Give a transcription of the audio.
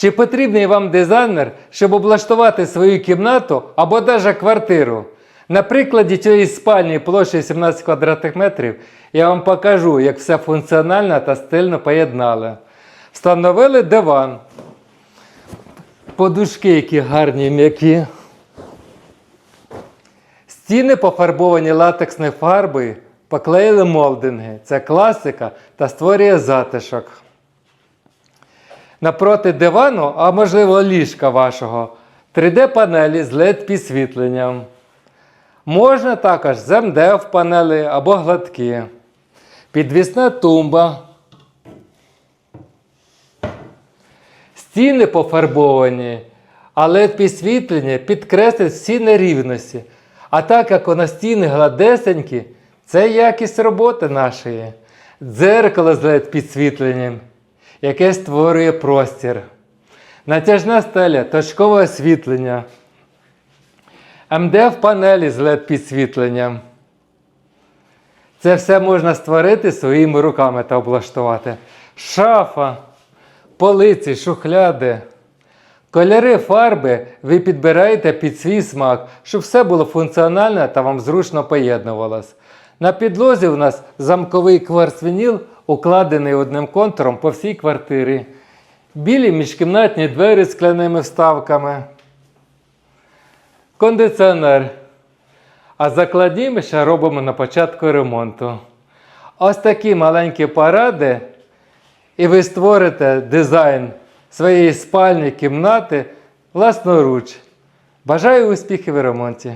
Чи потрібний вам дизайнер, щоб облаштувати свою кімнату або навіть квартиру? На прикладі цієї спальні площею 17 квадратних метрів я вам покажу, як все функціонально та стильно поєднали. Встановили диван. Подушки, які гарні м'які. Стіни пофарбовані латексною фарбою, поклеїли молдинги. Це класика та створює затишок. Напроти дивану, а можливо ліжка вашого, 3D-панелі з LED-підсвітленням. Можна також з МДФ панелі або гладкі. Підвісна тумба. Стіни пофарбовані, але підсвітлення підкреслить всі нерівності. А так як у нас стіни гладесенькі, це якість роботи нашої. Дзеркало з LED підсвітленням, яке створює простір. Натяжна стеля, точкове освітлення. МДФ панелі з LED підсвітленням. Це все можна створити своїми руками та облаштувати. Шафа, полиці, шухляди. Кольори фарби ви підбираєте під свій смак, щоб все було функціонально та вам зручно поєднувалось. На підлозі у нас замковий кварцвініл, укладений одним контуром по всій квартирі. Білі міжкімнатні двері з скляними вставками. Кондиціонер. А закладні ми ще робимо на початку ремонту. Ось такі маленькі поради, і ви створите дизайн своєї спальні кімнати власноруч. Бажаю успіхів у ремонті!